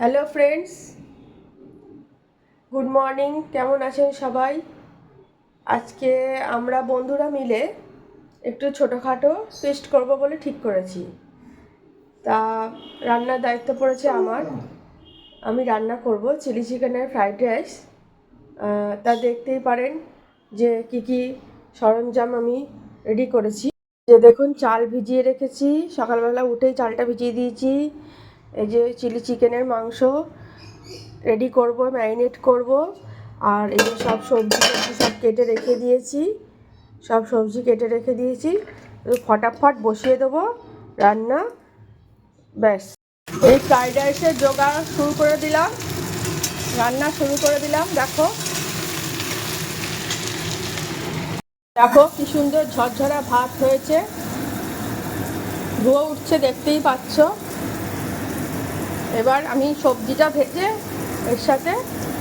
Hello friends good morning কেমন আছেন সবাই? আজকে আমরা বন্ধুরা মিলে একটু ছোটোখাটো ফিস্ট করব বলে ঠিক করেছি। তা রান্নার দায়িত্ব পড়েছে আমার। আমি রান্না করব চিলি চিকেনের ফ্রাইড রাইস। তা দেখতেই পারেন যে কি কি সরঞ্জাম আমি রেডি করেছি। যে দেখুন, চাল ভিজিয়ে রেখেছি। সকালবেলা উঠেই চালটা ভিজিয়ে দিয়েছি। এই যে চিলি চিকেনের মাংস রেডি করব, ম্যারিনেট করব, আর এই যে সব সবজি টবজি সব কেটে রেখে দিয়েছি, সব সবজি কেটে রেখে দিয়েছি। ফটাফট বসিয়ে দেবো রান্না, ব্যাস। এই ফ্রাইড রাইসের জোগাড় শুরু করে দিলাম, রান্না শুরু করে দিলাম, দেখো। দেখো কি সুন্দর ঝরঝরা ভাত হয়েছে। ধুয়ো উঠছে, দেখতেই পাচ্ছ। এবার আমি সবজিটা ভেজে এর সাথে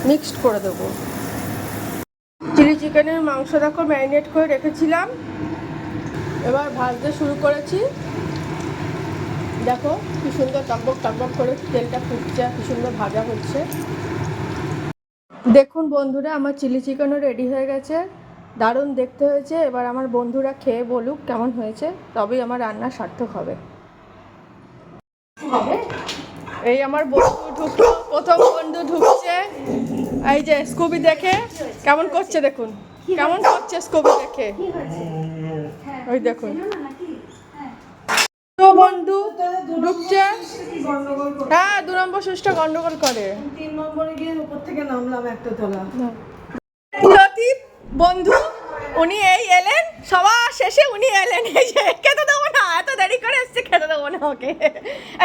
মিক্সড করে দেবো। চিলি চিকেনের মাংস দেখো ম্যারিনেট করে রেখেছিলাম। এবার ভাজতে শুরু করেছি। দেখো কি সুন্দর টকবক টকবক করে তেলটা ফুটছে, কি সুন্দর ভাজা হচ্ছে। দেখুন বন্ধুরা, আমার চিলি চিকেনও রেডি হয়ে গেছে। দারুণ দেখতে হয়েছে। এবার আমার বন্ধুরা খেয়ে বলুক কেমন হয়েছে, তবেই আমার রান্না সার্থক হবে। এই আমার বন্ধু ঢুকলো প্রথম বন্ধু ঢুকছে। এই যে স্কুবি দেখে কেমন করছে দেখুন। কেমন করছে স্কুবি দেখে? ওই দেখুন। তো বন্ধু ঢুকছে। হ্যাঁ দু নম্বর সুইচটা গন্ডগোল করে। তিন নম্বরে গিয়ে উপর থেকে নামলাম একটা তলা। বন্ধু উনি এই এলেন। সবার শেষে উনি এলেন। এই যে খেতে দেবো না এত দেরি করে এসছে খেতে দেবো না ওকে।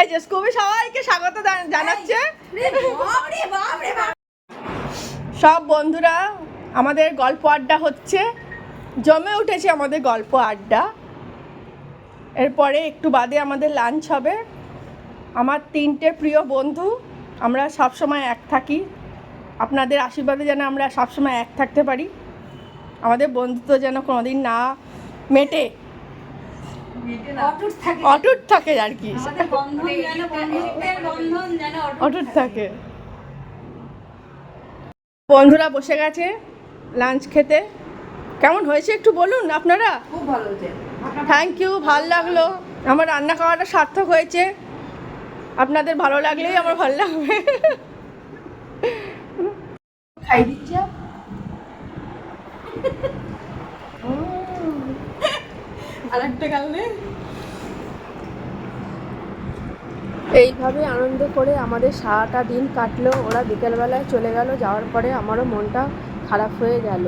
এই যে স্কুবি সবাইকে স্বাগত জানাচ্ছে। সব বন্ধুরা আমাদের গল্প আড্ডা হচ্ছে। জমে উঠেছে আমাদের গল্প আড্ডা। এরপরে একটু বাদে আমাদের লাঞ্চ হবে। আমার তিনটে প্রিয় বন্ধু আমরা সব সময় এক থাকি। আপনাদের আশীর্বাদে যেন আমরা সবসময় এক থাকতে পারি। আমাদের বন্ধুত্ব যেন কোনোদিন না মেটে। অটুট থাকে। আর কি। অটুট থাকে। বন্ধুরা বসে গেছে লাঞ্চ খেতে। কেমন হয়েছে একটু বলুন আপনারা? খুব ভালো হয়েছে। থ্যাংক ইউ ভালো লাগল। আমার রান্না খাওয়াটা সার্থক হয়েছে। আপনাদের ভালো লাগলেই আমার ভালো লাগবে। খাই দিচ্ছে আর গাল এইভাবে আনন্দ করে আমাদের সারাটা দিন কাটলো। ওরা বিকেলবেলায় চলে গেল, যাওয়ার পরে আমারও মনটা খারাপ হয়ে গেল।